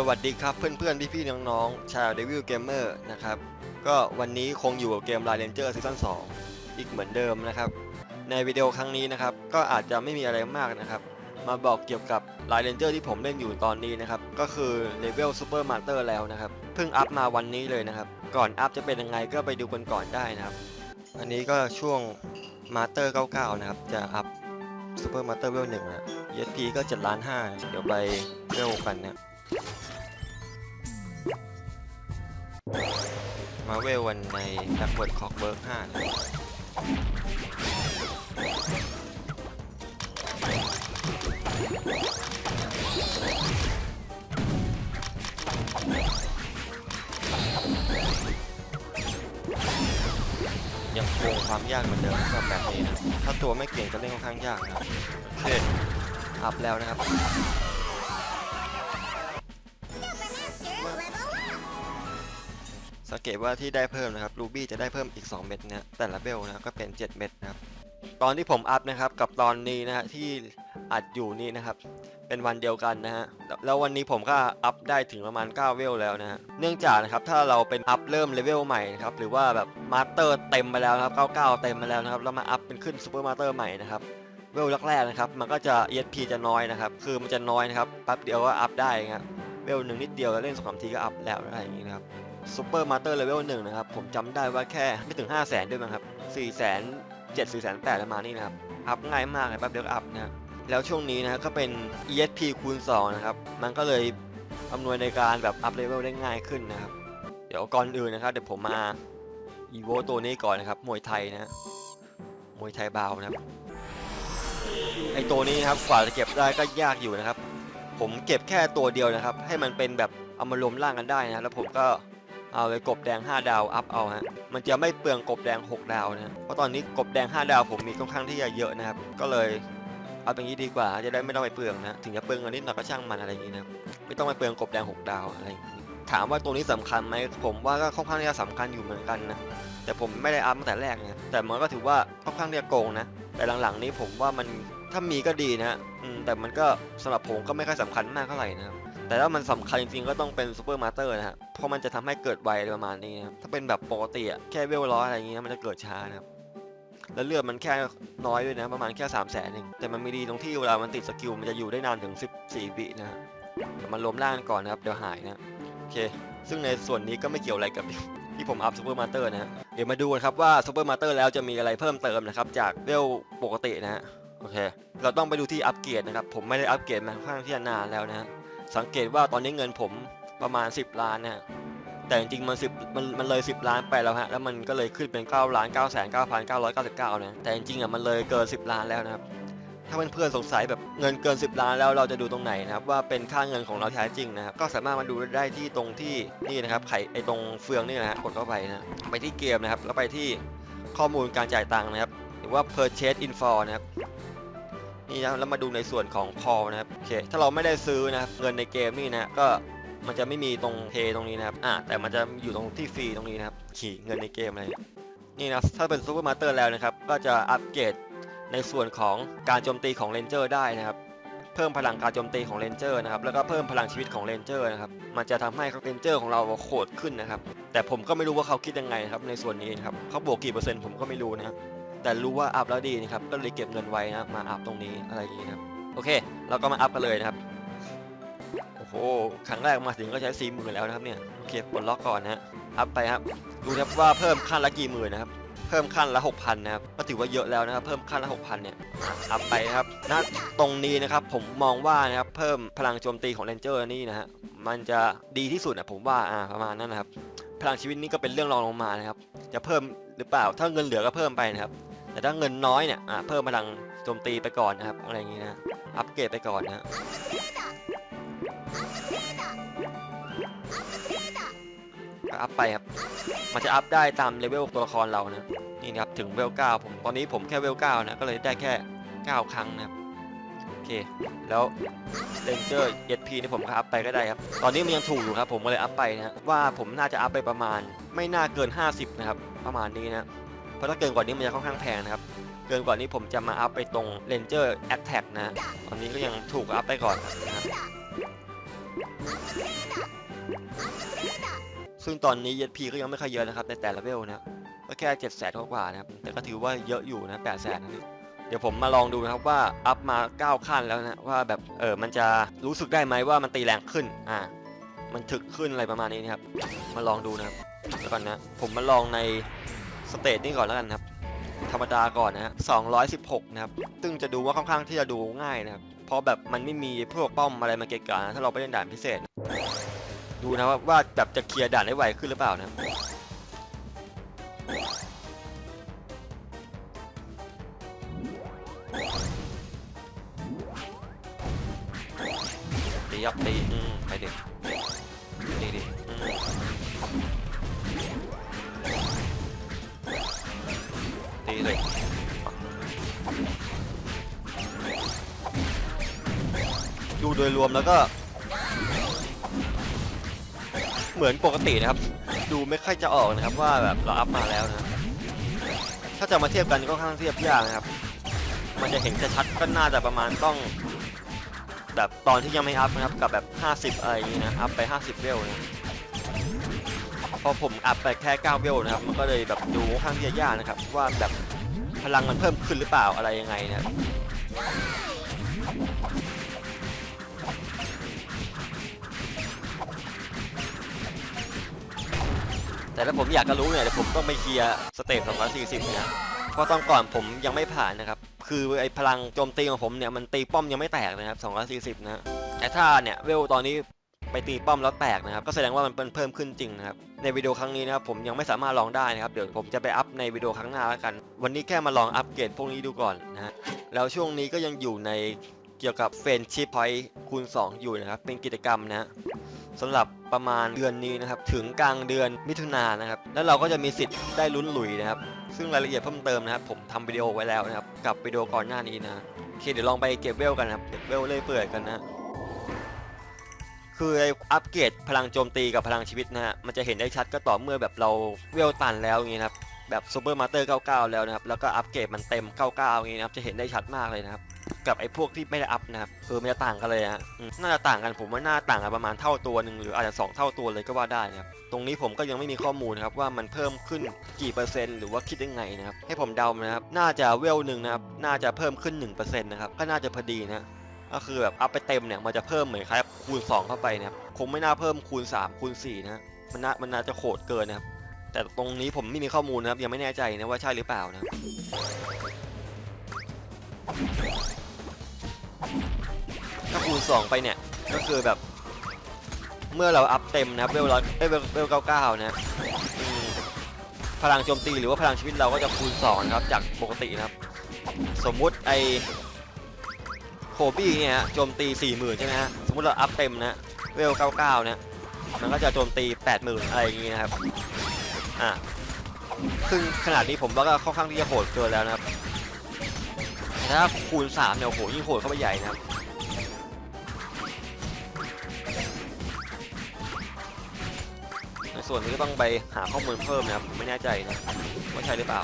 สวัสดีครับเพื่อนๆ พี่ๆ น้องๆ ชาวเดวิลเกมเมอร์นะครับ ก็วันนี้คงอยู่กับเกม Line Ranger ซีซั่น2อีกเหมือนเดิมนะครับ ในวิดีโอครั้งนี้นะครับ ก็อาจจะไม่มีอะไรมากนะครับ มาบอกเกี่ยวกับ Line Ranger ที่ผมเล่นอยู่ตอนนี้นะครับ ก็คือเลเวล Super Master แล้วนะครับ เพิ่งอัพมาวันนี้เลยนะครับ ก่อนอัพจะเป็นยังไงก็ไปดูกันก่อนได้นะครับ อันนี้ก็ช่วง Master 99 นะครับ จะอัพ Super Master เตอร์เวล1นะ ESP ก็7ล้าน5เดี๋ยวไปเวลกันนะ มาเวลวันในแบ็กเวิร์ดคอกเบิร์ก5นะยังคงความยากเหมือนเดิมสำหรับแบบนี้นะถ้าตัวไม่เก่งก็เล่นค่อนข้างยากนะครับโอเคอัพแล้วนะครับ ตว่าที่ได้เพิ่มนะครับรูบี้จะได้เพิ่มอีก 2 เม็ดนะแต่ละเบลนะก็เป็น 7 เม็ดนะครับตอนที่ผมอัพนะครับกับตอนนี้นะฮะที่อัดอยู่นี่นะครับ เป็นวันเดียวกันนะฮะแล้วววันนี้ผมก็อัพได้ถึงประมาณ 9 เวลแล้วนะฮะเนื่องจากนะครับถ้าเราเป็นอัพเริ่มเลเวลใหม่นะครับหรือว่าแบบมาสเตอร์เต็มไปแล้วนะครับ99 เต็มไปแล้วนะครับแล้วมาอัพเป็นขึ้นซูเปอร์มาสเตอร์ใหม่นะครับเวลแรกๆนะครับ มันก็จะ ESP จะน้อยนะครับ คือมันจะน้อยนะครับแป๊บเดียวก็อัพได้ครับเวลหนึ่งนิดเดียวแล้วเล่นสองสามทีก็อัพแล้วอะไรอย่างนี้นะครับ ซูเปอร์มาสเตอร์เลเวลหนึ่งนะครับ ผมจำได้ว่าแค่ไม่ถึง 5 0 0แสนด้วยมั้งครับ4 0 0 0 0 7 4 0 0 0 8ประมาณนี้นะครับ อัพง่ายมากเลยแป๊บเดียวก็อัพนะแล้วช่วงนี้นะก็เป็น ESP คูณ2นะครับ มันก็เลยอำนวยในการแบบอัพเลเวลได้ง่ายขึ้นนะครับ เดี๋ยวก่อนอื่นนะครับ เดี๋ยวผมมาอีโวตัวนี้ก่อนนะครับ มวยไทยนะฮะมวยไทยเบานะครับ ไอตัวนี้นะครับกว่าจะเก็บได้ก็ยากอยู่นะครับ ผมเก็บแค่ตัวเดียวนะครับ ให้มันเป็นแบบเอามารวมร่างกันได้นะแล้วผมก็ เอาเลยกบแดง 5 ดาวอัพเอาฮะมันจะไม่เปลืองกบแดง 6 ดาวนะเพราะตอนนี้กบแดง 5 ดาวผมมีค่อนข้างที่จะเยอะนะครับ ก็เลยเอาอย่างนี้ดีกว่าจะได้ไม่ต้องไปเปลืองนะถึงจะเปลืองอันนิดหน่อยก็ช่างมันอะไรอย่างนี้นะไม่ต้องไปเปลืองกบแดง 6 ดาวอะไรถามว่าตัวนี้สำคัญไหมผมว่าก็ค่อนข้างที่จะสำคัญอยู่เหมือนกันนะแต่ผมไม่ได้อัพตั้งแต่แรกนะแต่มันก็ถือว่าค่อนข้างที่จะโกงนะแต่หลังๆนี้ผมว่ามันถ้ามีก็ดีนะอืมแต่มันก็สำหรับผมก็ไม่ค่อยสำคัญมากเท่าไหร่นะครับ แต่ถ้ามันสำคัญจริงๆก็ต้องเป็นซูเปอร์มาสเตอร์นะฮะเพราะมันจะทำให้เกิดไวประมาณนี้นะครับถ้าเป็นแบบปกติอะแค่เวลร้อยอะไรอย่างเงี้ยมันจะเกิดช้านะครับแล้วเลือดมันแค่น้อยด้วยนะประมาณแค่3ามแสนเองแต่มันมีดีตรงที่เวลามันติดสกิลมันจะอยู่ได้นานถึง 14 วินะฮะเดี๋ยวมันล้มล่างก่อนนะครับเดี๋ยวหายนะโอเค ซึ่งในส่วนนี้ก็ไม่เกี่ยวอะไรกับที่ผมอัพซูเปอร์มาสเตอร์นะเดี๋ยวมาดูกันครับว่าซูเปอร์มาสเตอร์แล้วจะมีอะไรเพิ่มเติมนะครับจากเวลปกตินะฮะโอเค เราต้องไปดูที่อัปเกรดนะครับผมไม่ได้อัปเกรดมาค่อนข้างที่จะนานแล้วนะฮะ สังเกตว่าตอนนี้เงินผมประมาณ 10 ล้านนะฮะแต่จริงๆมัน10มันมันเลย 10 ล้านไปแล้วฮะแล้วมันก็เลยขึ้นเป็น9ล้าน9 9 9 9 9 9นะแต่จริงๆอะมันเลยเกิน 10 ล้านแล้วนะครับถ้าเพื่อนๆสงสัยแบบเงินเกิน 10 ล้านแล้วเราจะดูตรงไหนนะครับว่าเป็นค่าเงินของเราแท้จริงนะครับก็สามารถมาดูได้ที่ตรงที่นี่นะครับไขไอตรงเฟืองนี่นะฮะกดเข้าไปนะไปที่เกมนะครับแล้วไปที่ข้อมูลการจ่ายตังค์นะครับหรือว่า purchase info นะครับ นี่นะแล้วมาดูในส่วนของ call นะครับโอเคถ้าเราไม่ได้ซื้อนะครับเงินในเกมนี่นะก็มันจะไม่มีตรง pay ตรงนี้นะครับอ่าแต่มันจะอยู่ตรงที่ฟรีตรงนี้นะครับขี่เงินในเกมอะไรนี่นะถ้าเป็นซูเปอร์มาสเตอร์แล้วนะครับก็จะอัปเกรดในส่วนของการโจมตีของเรนเจอร์ได้นะครับเพิ่มพลังการโจมตีของเรนเจอร์นะครับแล้วก็เพิ่มพลังชีวิตของเรนเจอร์นะครับมันจะทำให้เรนเจอร์ของเราโหดขึ้นนะครับแต่ผมก็ไม่รู้ว่าเขาคิดยังไงครับในส่วนนี้นครับเขาบวกกี่เปอร์เซ็นต์ผมก็ไม่รู้นะครับ แต่รู้ว่าอัพแล้วดีนะครับ ก็เลยเก็บเงินไว้นะมาอัพตรงนี้อะไรอย่างนี้นะโอเค เราก็มาอัพกันเลยนะครับ โอ้โห ครั้งแรกมาถึงก็ใช้สี่หมื่นแล้วนะครับเนี่ย โอเคปลดล็อกก่อนนะฮะอัพไปครับ ดูนะครับว่าเพิ่มขั้นละกี่หมื่นนะครับ เพิ่มขั้นละ6,000นะครับ ก็ถือว่าเยอะแล้วนะครับ เพิ่มขั้นละ6,000เนี่ย อัพไปครับณตรงนี้นะครับ ผมมองว่านะครับ เพิ่มพลังโจมตีของเรนเจอร์นี่นะฮะ มันจะดีที่สุดนะผมว่า อ่า ประมาณนั้นนะครับ พลังชีวิตนี่ก็เป็นเรื่องรองลงมานะครับ จะเพิ่มหรือเปล่า ถ้าเงินเหลือก็เพิ่มไปนะครับ แต่ถ้าเงินน้อยเนี่ยอ่าเพิ่มพลังโจมตีไปก่อนนะครับอะไรอย่างงี้นะอัปเกรดไปก่อนนะก็อัพไปครับมันจะอัพได้ตามเลเวลตัวละครเรานะนี่นะครับถึงเวล9ผมตอนนี้ผมแค่เวล9นะก็เลยได้แค่ 9 ครั้งนะครับโอเคแล้วเรนเจอร์เอพีนี่ผมก็อัพไปก็ได้ครับตอนนี้มันยังถูกอยู่ครับผมก็เลยอัพไปนะว่าผมน่าจะอัพไปประมาณ ไม่น่าเกิน 50 นะครับ ประมาณนี้นะ เพราะถ้าเกินกว่านี้มันจะค่อนข้างแพงนะครับ เกินกว่านี้ผมจะมาอัพไปตรง Ranger Attack นะตอนนี้ก็ยังถูกอัพไปก่อนนะครับซึ่งตอนนี้ ESP ก็ยังไม่ค่อยเยอะนะครับในแต่ละเวลนะก็แค่7 0 0 0กว่านะครับ แต่ก็ถือว่าเยอะอยู่นะ8 0 0 0นะพี่เดี๋ยวผมมาลองดูนะครับว่าอัพมา 9 ขั้นแล้วนะว่าแบบเออมันจะรู้สึกได้ไหมว่ามันตีแรงขึ้นอ่ามันถึกขึ้นอะไรประมาณนี้นะครับ มาลองดูนะครับเดี๋ยวก่อนนะผมมาลองใน สเตจนี้ก่อนแล้วกันครับ ธรรมดาก่อนนะฮะ216 นะครับ ซึ่งจะดูว่าค่อนข้างที่จะดูง่ายนะครับ เพราะแบบมันไม่มีพวกป้อมอะไรมาเกะกะนะถ้าเราไปเล่นด่านพิเศษ ดูนะว่าว่าแบบจะเคลียร์ด่านได้ไวขึ้นหรือเปล่านะครับตียับตีไปดิตี โดยรวมแล้วก็ เหมือนปกตินะครับ ดูไม่ค่อยจะออกนะครับ ว่าแบบเราอัพมาแล้วนะ ถ้าจะมาเทียบกันก็ค่อนข้างเทียบยากนะครับ มันจะเห็นจะชัดก็น่าจะประมาณต้อง แบบตอนที่ยังไม่อัพนะครับ กับแบบ 50 อะไรอย่างนี้นะ อัพไป 50 เวลนะพอผมอัพไปแค่9เวลนะครับ มันก็เลยแบบดูค่อนข้างที่จะยากนะครับ ว่าแบบพลังมันเพิ่มขึ้นหรือเปล่าอะไรยังไงนะครับ แต่ถ้าผมอยากจะรู้เนี่ยเดี๋ยวผมต้องไปเคลียร์สเตจ240เนะเพราะตอนก่อนผมยังไม่ผ่านนะครับ คือไอ้พลังโจมตีของผมเนี่ยมันตีป้อมยังไม่แตกนะครับ240นะแต่ถ้าเนี่ยเวลตอนนี้ไปตีป้อมแล้วแตกนะครับ ก็แสดงว่ามันเพิ่มขึ้นจริงนะครับ ในวิดีโอครั้งนี้นะครับผมยังไม่สามารถลองได้นะครับ เดี๋ยวผมจะไปอัพในวิดีโอครั้งหน้าแล้วกัน วันนี้แค่มาลองอัปเกรดพวกนี้ดูก่อนนะฮะ แล้วช่วงนี้ก็ยังอยู่ในเกี่ยวกับเฟนชิพพอยต์คูณ 2 อยู่นะครับ เป็นกิจกรรมนะ สำหรับประมาณเดือนนี้นะครับถึงกลางเดือนมิถุนายนนะครับแล้วเราก็จะมีสิทธิ์ได้ลุ้นหลุยนะครับซึ่งรายละเอียดเพิ่มเติมนะครับผมทำวิดีโอไว้แล้วนะครับกับวิดีโอก่อนหน้านี้นะโอเคเดี๋ยวลองไปเก็บเวลกันนะครับเก็บเวลเล่ยเปื่อยกันนะคือไอ้อัปเกรดพลังโจมตีกับพลังชีวิตนะฮะมันจะเห็นได้ชัดก็ต่อเมื่อแบบเราเวลตันแล้วอย่างนี้นะครับแบบซูเปอร์มาสเตอร์ 99 แล้วนะครับแล้วก็อัปเกรดมันเต็ม 99อย่างนี้นะครับจะเห็นได้ชัดมากเลยนะครับ กับไอ้พวกที่ไม่ได้อัพนะครับเออมันจะต่างกันเลยฮะอืมน่าจะต่างกันผมว่าน่าต่างกันประมาณเท่าตัวหนึ่งหรืออาจจะสองเท่าตัวเลยก็ว่าได้นะครับตรงนี้ผมก็ยังไม่มีข้อมูลนะครับว่ามันเพิ่มขึ้นกี่เปอร์เซ็นต์หรือว่าคิดยังไงนะครับให้ผมเดานะครับน่าจะเวลหนึ่งนะครับน่าจะเพิ่มขึ้น1%นะครับก็น่าจะพอดีนะก็คือแบบอัพไปเต็มเนี่ยมันจะเพิ่มเหมือนคล้ายคูณ 2 เข้าไปนะครับคงไม่น่าเพิ่มคูณ 3 คูณ4นะมันน่ามันน่าจะโหดเกินนะครับแต่ตรงนี้ผมไม่มีข้อมูลนะครับยังไม่แน่ใจนะว่าใช่หรือเปล่านะ ถ้าคูณ2ไปเนี่ย ก็คือแบบ เมื่อเราอัพเต็มนะครับเวลร้อยเอ้ยเวลเก้าเก้านะพลังโจมตีหรือว่าพลังชีวิตเราก็จะคูณ2นะครับจากปกตินะครับ สมมุติไอโคบี้เนี่ยฮะโจมตี 40,000 ใช่ไหมฮะสมมุติเราอัพเต็มนะเวล 99 เนี่ยมันก็จะโจมตี 80,000 อะไรอย่างงี้นะครับอะซึ่งขนาดนี้ผมว่าก็ค่อนข้างที่จะโหดเกินแล้วนะครับ แต่ถ้าคูณ3เนี่ยโอ้โหยิ่งโหดเข้าไปใหญ่นะครับในส่วนนี้ก็ต้องไปหาข้อมูลเพิ่มนะครับไม่แน่ใจนะว่าใช่หรือเปล่า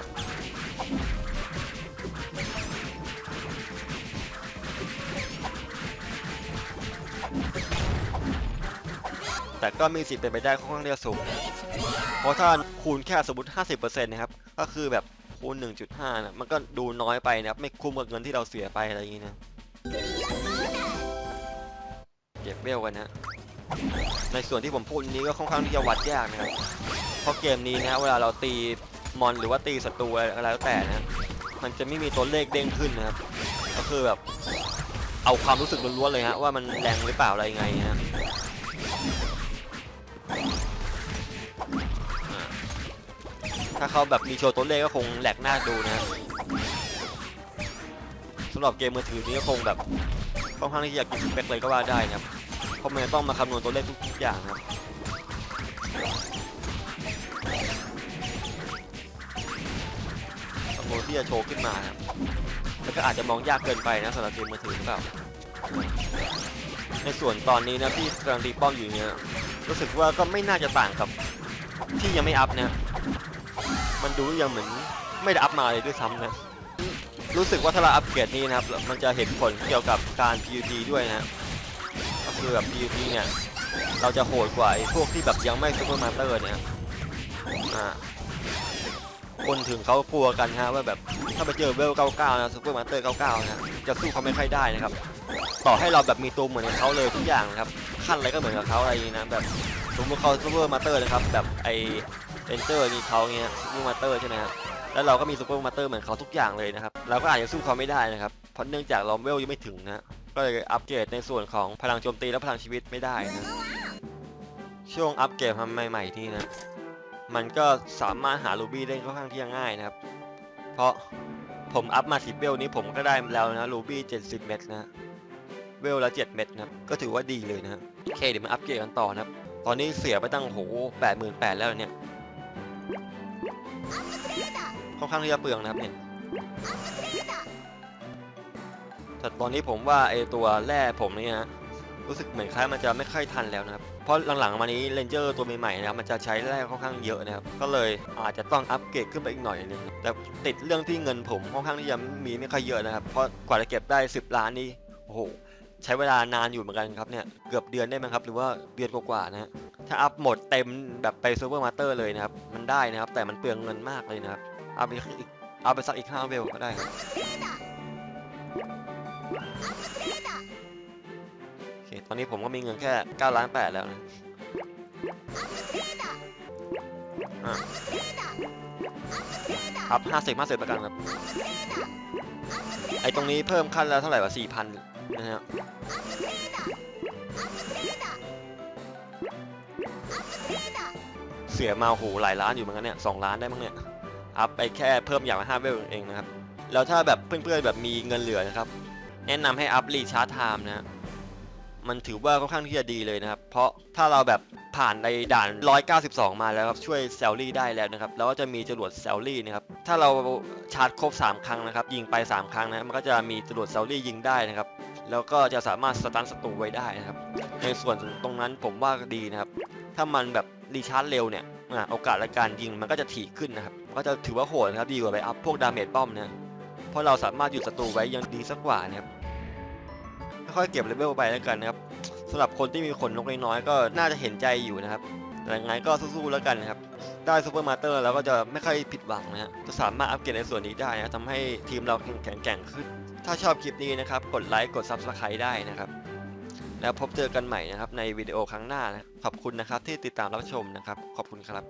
แต่ก็มีสิทธิ์เป็นไปได้ค่อนข้างที่จะสูง เพราะถ้าคูณแค่สมมติ 50%นะครับ ก็คือแบบ คูณ1.5นะมันก็ดูน้อยไปนะครับไม่คุ้มกับเงินที่เราเสียไปอะไรอย่างนี้นะเก็บเวลกันนะในส่วนที่ผมพูดนี้ก็ค่อนข้างที่จะวัดยากนะครับเพราะเกมนี้นะเวลาเราตีมอนหรือว่าตีศัตรูอะไรแล้วแต่นะมันจะไม่มีตัวเลขเด้งขึ้นนะครับ ก็คือแบบเอาความรู้สึกล้วนๆเลยฮะว่ามันแรงหรือเปล่าอะไรยังไงนะ ถ้าเขาแบบมีโชว์ตัวเลขก็คงแหลกหน้าดูนะสำหรับเกมมือถือนี้ก็คงแบบค่อนข้างที่จะกินสเปคเลยก็ว่าได้นะครับเพราะมันต้องมาคำนวณตัวเลขทุกๆอย่างนะครับคำนวณที่จะโชว์ขึ้นมานะครับแล้วก็อาจจะมองยากเกินไปนะสำหรับเกมมือถือหรือเปล่าในส่วนตอนนี้นะที่กำลังตีป้อมอยู่เนี่ยรู้สึกว่าก็ไม่น่าจะต่างกับที่ยังไม่อัพนะ มันดูยังเหมือนไม่ได้อัพมาเลยด้วยซ้ำนะ รู้สึกว่าถ้าเราอัปเกรดนี้นะครับ มันจะเห็นผลเกี่ยวกับการ PVP ด้วยนะก็คือแบบ PVP เนี่ยเราจะโหดกว่าไอ้พวกที่แบบยังไม่ซูเปอร์มาสเตอร์เนี่ยอ่าคนถึงเขากลัวกันฮะว่าแบบถ้าไปเจอเวล 99 นะซูเปอร์มาสเตอร์ 99 นะจะสู้เขาไม่ค่อยได้นะครับ ต่อให้เราแบบมีตัวเหมือนเขาเลยทุกอย่างนะครับขั้นอะไรก็เหมือนกับเขาอะไรอย่างนี้นะแบบสมมติเขาซูเปอร์มาสเตอร์นะครับแบบไอ เอนเจอร์นี่เขาเงี้ยซูเปอร์มาเตอร์ใช่ไหมครับแล้วเราก็มีซูเปอร์มาเตอร์เหมือนเขาทุกอย่างเลยนะครับเราก็อาจจะสู้เขาไม่ได้นะครับเพราะเนื่องจากเราเวลยังไม่ถึงนะก็เลยอัปเกรดในส่วนของพลังโจมตีและพลังชีวิตไม่ได้นะช่วงอัปเกรดทำใหม่ๆนี่นะมันก็สามารถหารูบี้ได้ค่อนข้างที่จะง่ายนะครับ เพราะผมอัพมาสิบเวลนี้ผมก็ได้แล้วนะรูบี้70เม็ดนะเวลละ7เม็ดนะครับก็ถือว่าดีเลยนะโอเคเดี๋ยวมาอัปเกรดกันต่อนะครับตอนนี้เสียไปตั้งโห88,000แล้วเนี่ย ค่อนข้างที่จะเปลืองนะครับเนี่ยแต่ตอนนี้ผมว่าไอตัวแร่ผมเนี่ยนะรู้สึกเหมือนคล้ายมันจะไม่ค่อยทันแล้วนะครับ เพราะหลังๆมานี้เรนเจอร์ตัวใหม่ๆนะครับมันจะใช้แร่ค่อนข้างเยอะนะครับ ก็เลยอาจจะต้องอัปเกรดขึ้นไปอีกหน่อยนึง แต่ติดเรื่องที่เงินผมค่อนข้างที่จะมีไม่ค่อยเยอะนะครับ เพราะกว่าจะเก็บได้ 10 ล้านนี่ โอ้โห ใช้เวลานานอยู่เหมือนกันครับเนี่ย เกือบเดือนได้ไหมครับ หรือว่าเดือนกว่าๆนะฮะถ้าอัพหมดเต็มแบบไปซูเปอร์มาสเตอร์เลยนะครับ มันได้นะครับ แต่มันเปลืองเงินมากเลยนะครับ เอาไปอีกเอาไปสักอีกห้าเวลก็ได้โอเคตอนนี้ผมก็มีเงินแค่9ล้าน8แล้วนะอะอัพ50 50ประกันครับ ไอตรงนี้เพิ่มขั้นแล้วเท่าไหร่วะ4,000นะฮะเสียมาโหหลายล้านอยู่เหมือนกันเนี่ยสองล้านได้มั้งเนี่ย อัพไปแค่เพิ่มอย่างละ5เวลเองนะครับ แล้วถ้าแบบเพื่อนๆแบบมีเงินเหลือนะครับ แนะนำให้อัพรีชาร์จไทม์นะมันถือว่าค่อนข้างที่จะดีเลยนะครับ เพราะถ้าเราแบบผ่านในด่าน 192 มาแล้วครับ ช่วยแซลลี่ได้แล้วนะครับ แล้วก็จะมีจรวดแซลลี่นะครับ ถ้าเราชาร์จครบ 3 ครั้งนะครับ ยิงไป 3 ครั้งนะ มันก็จะมีจรวดแซลลี่ยิงได้นะครับ แล้วก็จะสามารถสตันศัตรูไว้ได้นะครับ ในส่วนตรงนั้นผมว่าดีนะครับ ถ้ามันแบบรีชาร์จเร็วเนี่ย โอกาสในการยิงมันก็จะถี่ขึ้นนะครับก็จะถือว่าโหดนะครับดีกว่าไปอัพพวกดาเมจป้อมนะเพราะเราสามารถหยุดศัตรูไว้ยังดีสักกว่านะครับค่อยๆเก็บเลเวลไปแล้วกันนะครับสำหรับคนที่มีขนนกน้อยก็น่าจะเห็นใจอยู่นะครับ แต่ยังไงก็สู้ๆแล้วกันนะครับได้ซูเปอร์มาสเตอร์แล้วก็จะไม่ค่อยผิดหวังนะฮะจะสามารถอัปเกรดในส่วนนี้ได้นะทำให้ทีมเราแข็งแกร่งขึ้น ถ้าชอบคลิปนี้นะครับ กดไลค์ กด Subscribe ได้นะครับ แล้วพบเจอกันใหม่นะครับในวิดีโอครั้งหน้านะขอบคุณนะครับที่ติดตามรับชมนะครับ ขอบคุณครับ